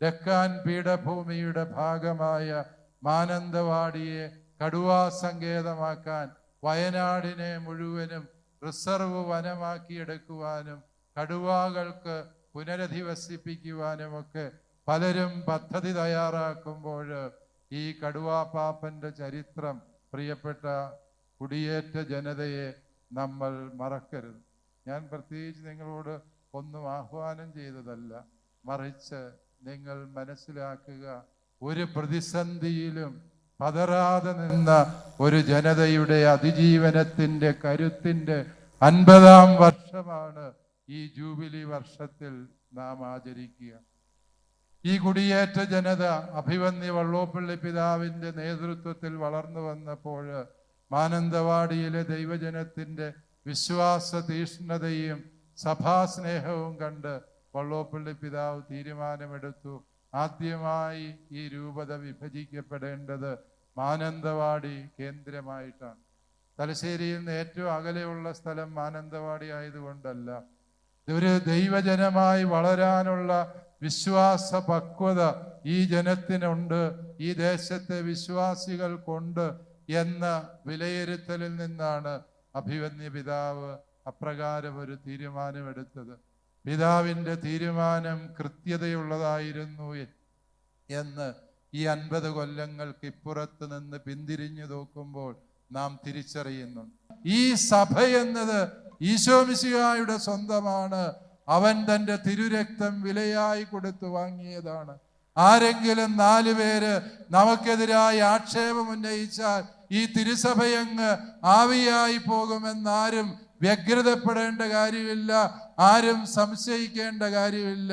ഡെക്കാൻ പീഠഭൂമിയുടെ ഭാഗമായ മാനന്തവാടിയെ കടുവാ സങ്കേതമാക്കാൻ വയനാടിനെ മുഴുവനും റിസർവ് വനമാക്കിയെടുക്കുവാനും കടുവാകൾക്ക് പുനരധിവസിപ്പിക്കുവാനുമൊക്കെ പലരും പദ്ധതി തയ്യാറാക്കുമ്പോൾ ഈ കടുവാപ്പാപ്പന്റെ ചരിത്രം പ്രിയപ്പെട്ട കുടിയേറ്റ ജനതയെ നമ്മൾ മറക്കരുത്. ഞാൻ പ്രത്യേകിച്ച് നിങ്ങളോട് ഒന്നും ആഹ്വാനം ചെയ്തതല്ല മറിച്ച് നിങ്ങൾ മനസ്സിലാക്കുക. ഒരു പ്രതിസന്ധിയിലും പതറാതെ നിന്ന ഒരു ജനതയുടെ അതിജീവനത്തിന്റെ കരുത്തിന്റെ അൻപതാം വർഷമാണ് ഈ ജൂബിലി വർഷത്തിൽ നാം ആചരിക്കുക. ഈ കുടിയേറ്റ ജനത അഭിവന്യ വള്ളോപ്പള്ളി പിതാവിന്റെ നേതൃത്വത്തിൽ വളർന്നു വന്നപ്പോൾ മാനന്തവാടിയിലെ ദൈവജനത്തിന്റെ വിശ്വാസ തീഷ്ണതയും സഭാസ്നേഹവും കണ്ട് വള്ളോപ്പള്ളി പിതാവ് തീരുമാനമെടുത്തു. ആദ്യമായി ഈ രൂപത വിഭജിക്കപ്പെടേണ്ടത് മാനന്തവാടി കേന്ദ്രമായിട്ടാണ്. തലശ്ശേരിയിൽ നിന്ന് ഏറ്റവും അകലെയുള്ള സ്ഥലം മാനന്തവാടി ആയതുകൊണ്ടല്ല. ഒരു ദൈവജനമായി വളരാനുള്ള വിശ്വാസ പക്വത ഈ ജനത്തിനുണ്ട്. ഈ ദേശത്തെ വിശ്വാസികൾ കൊണ്ട് എന്ന വിലയിരുത്തലിൽ നിന്നാണ് അഭിവന്യ പിതാവ് അപ്രകാരം ഒരു തീരുമാനമെടുത്തത്. പിതാവിന്റെ തീരുമാനം കൃത്യതയുള്ളതായിരുന്നു എന്ന് ഈ അൻപത് കൊല്ലങ്ങൾക്ക് ഇപ്പുറത്ത് നിന്ന് പിന്തിരിഞ്ഞു നോക്കുമ്പോൾ നാം തിരിച്ചറിയുന്നു. ഈ സഭ എന്നത് ഈശോമിശിഹായുടെ സ്വന്തമാണ്. അവൻ തന്റെ തിരുരക്തം വിലയായി കൊടുത്തു വാങ്ങിയതാണ്. ആരെങ്കിലും നാല് പേര് നമുക്കെതിരായി ആക്ഷേപം ഉന്നയിച്ചാൽ ഈ തിരുസഭയങ്ങ് ആവിയായി പോകുമെന്നാരും വ്യഗ്രതപ്പെടേണ്ട കാര്യമില്ല ആരും സംശയിക്കേണ്ട കാര്യമില്ല.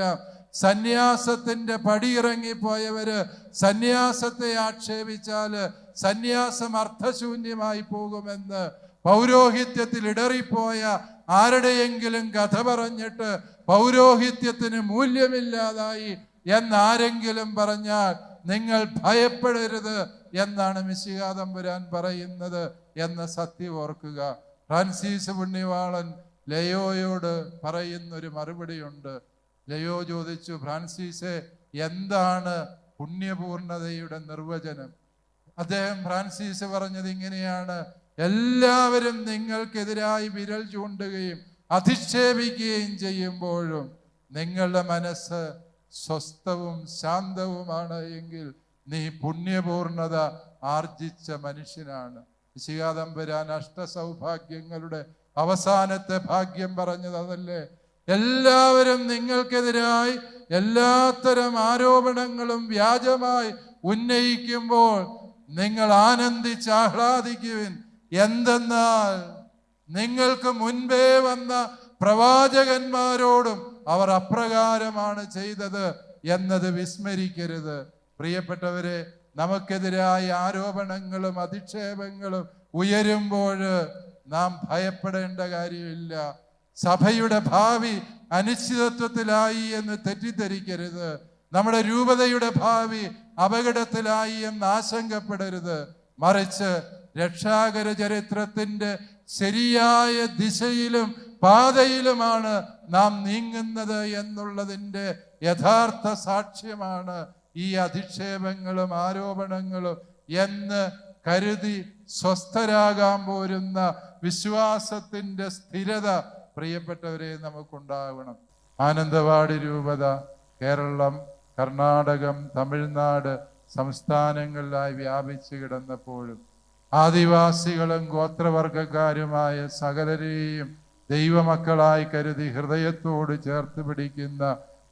സന്യാസത്തിന്റെ പടിയിറങ്ങിപ്പോയവര് സന്യാസത്തെ ആക്ഷേപിച്ചാൽ സന്യാസം അർത്ഥശൂന്യമായി പോകുമെന്ന് പൗരോഹിത്യത്തിൽ ഇടറിപ്പോയ ആരുടെയെങ്കിലും കഥ പറഞ്ഞിട്ട് പൗരോഹിത്യത്തിന് മൂല്യമില്ലാതായി എന്നാരെങ്കിലും പറഞ്ഞാൽ നിങ്ങൾ ഭയപ്പെടരുത് എന്നാണ് മിശികാതമ്പുരാൻ പറയുന്നത് എന്ന സത്യം ഓർക്കുക. ഫ്രാൻസിസ് പുണ്യവാളൻ ലയോയോട് പറയുന്നൊരു മറുപടിയുണ്ട്. ലയോ ചോദിച്ചു ഫ്രാൻസീസെ എന്താണ് പുണ്യപൂർണതയുടെ നിർവചനം? അദ്ദേഹം ഫ്രാൻസീസ് പറഞ്ഞത് ഇങ്ങനെയാണ് എല്ലാവരും നിങ്ങൾക്കെതിരായി വിരൽ ചൂണ്ടുകയും അധിക്ഷേപിക്കുകയും ചെയ്യുമ്പോഴും നിങ്ങളുടെ മനസ്സ് സ്വസ്ഥവും ശാന്തവുമാണ് എങ്കിൽ നീ പുണ്യപൂർണത ആർജിച്ച മനുഷ്യനാണ്. ശികാതമ്പരാൻ അഷ്ടസൗഭാഗ്യങ്ങളുടെ അവസാനത്തെ ഭാഗ്യം അതല്ലേ എല്ലാവരും നിങ്ങൾക്കെതിരായി എല്ലാത്തരം ആരോപണങ്ങളും വ്യാജമായി ഉന്നയിക്കുമ്പോൾ നിങ്ങൾ ആനന്ദിച്ച് ആഹ്ലാദിക്കുവിൻ. എന്തെന്നാൽ നിങ്ങൾക്ക് മുൻപേ വന്ന പ്രവാചകന്മാരോടും അവർ അപ്രകാരമാണ് ചെയ്തത് എന്നത് വിസ്മരിക്കരുത്. പ്രിയപ്പെട്ടവരെ നമുക്കെതിരായ ആരോപണങ്ങളും അധിക്ഷേപങ്ങളും ഉയരുമ്പോൾ നാം ഭയപ്പെടേണ്ട കാര്യമില്ല. സഭയുടെ ഭാവി അനിശ്ചിതത്വത്തിലായി എന്ന് തെറ്റിദ്ധരിക്കരുത്. നമ്മുടെ രൂപതയുടെ ഭാവി അപകടത്തിലായി എന്ന് ആശങ്കപ്പെടരുത്. മറിച്ച് രക്ഷാകര ചരിത്രത്തിന്റെ ശരിയായ ദിശയിലും പാതയിലുമാണ് നാം നീങ്ങുന്നത് എന്നുള്ളതിന്റെ യഥാർത്ഥ സാക്ഷ്യമാണ് ഈ അധിക്ഷേപങ്ങളും ആരോപണങ്ങളും എന്ന് കരുതി സ്വസ്ഥരാകാൻ പോരുന്ന വിശ്വാസത്തിന്റെ സ്ഥിരത പ്രിയപ്പെട്ടവരെ നമുക്കുണ്ടാകണം. ആനന്ദവാടി രൂപത കേരളം കർണാടകം തമിഴ്നാട് സംസ്ഥാനങ്ങളിലായി വ്യാപിച്ചു കിടന്നപ്പോഴും ആദിവാസികളും ഗോത്രവർഗക്കാരുമായ സകലരെയും ദൈവമക്കളായി കരുതി ഹൃദയത്തോട് ചേർത്ത് പിടിക്കുന്ന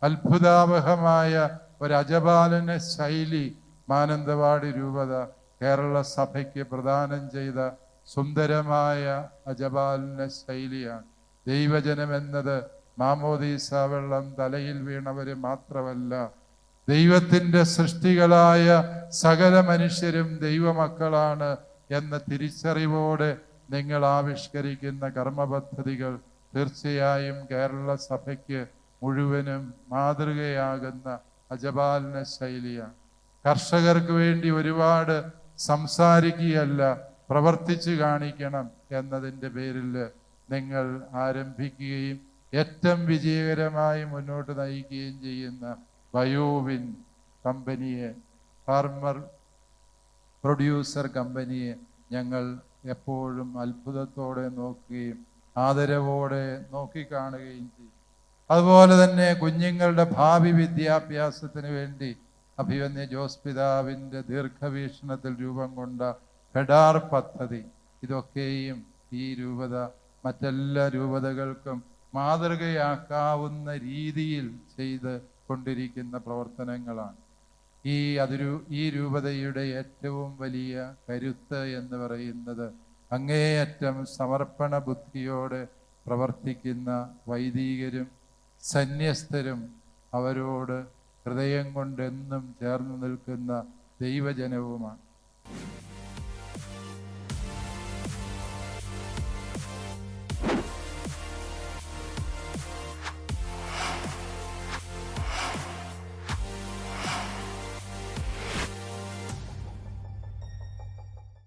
അത്ഭുതാവഹമായ ഒരു അജപാലന ശൈലി മാനന്തവാടി രൂപത കേരള സഭയ്ക്ക് പ്രദാനം ചെയ്ത സുന്ദരമായ അജപാലന ശൈലിയാണ്. ദൈവജനം എന്നത് മാമോദീസ വെള്ളം തലയിൽ വീണവര് മാത്രമല്ല ദൈവത്തിന്റെ സൃഷ്ടികളായ സകല മനുഷ്യരും ദൈവമക്കളാണ് എന്ന തിരിച്ചറിവോടെ നിങ്ങൾ ആവിഷ്കരിക്കുന്ന കർമ്മപദ്ധതികൾ തീർച്ചയായും കേരള സഭയ്ക്ക് മുഴുവനും മാതൃകയാകുന്ന അജപാലന ശൈലിയാണ് കർഷകർക്ക് വേണ്ടി ഒരുപാട് സംസാരിക്കുകയല്ല പ്രവർത്തിച്ചു കാണിക്കണം എന്നതിന്റെ പേരിൽ നിങ്ങൾ ആരംഭിക്കുകയും ഏറ്റവും വിജയകരമായി മുന്നോട്ട് നയിക്കുകയും ചെയ്യുന്ന ബയോവിൻ കമ്പനിയെ ഫാർമർ പ്രൊഡ്യൂസർ കമ്പനിയെ ഞങ്ങൾ എപ്പോഴും അത്ഭുതത്തോടെ നോക്കുകയും ആദരവോടെ നോക്കിക്കാണുകയും ചെയ്യും. അതുപോലെ തന്നെ കുഞ്ഞുങ്ങളുടെ ഭാവി വിദ്യാഭ്യാസത്തിന് വേണ്ടി അഭിവന്യ ജോസ് പിതാവിന്റെ ദീർഘവീക്ഷണത്തിൽ രൂപം കൊണ്ട ഫെഡാർ പദ്ധതി. ഇതൊക്കെയും ഈ രൂപത മറ്റെല്ലാ രൂപതകൾക്കും മാതൃകയാക്കാവുന്ന രീതിയിൽ ചെയ്ത് കൊണ്ടിരിക്കുന്ന പ്രവർത്തനങ്ങളാണ്. ഈ അതിരു ഈ രൂപതയുടെ ഏറ്റവും വലിയ കരുത്ത് എന്ന് പറയുന്നത് അങ്ങേയറ്റം സമർപ്പണ ബുദ്ധിയോടെ പ്രവർത്തിക്കുന്ന വൈദികരും സന്യസ്തരും അവരോട് ഹൃദയം കൊണ്ടെന്നും ചേർന്ന് നിൽക്കുന്ന ദൈവജനവുമാണ്.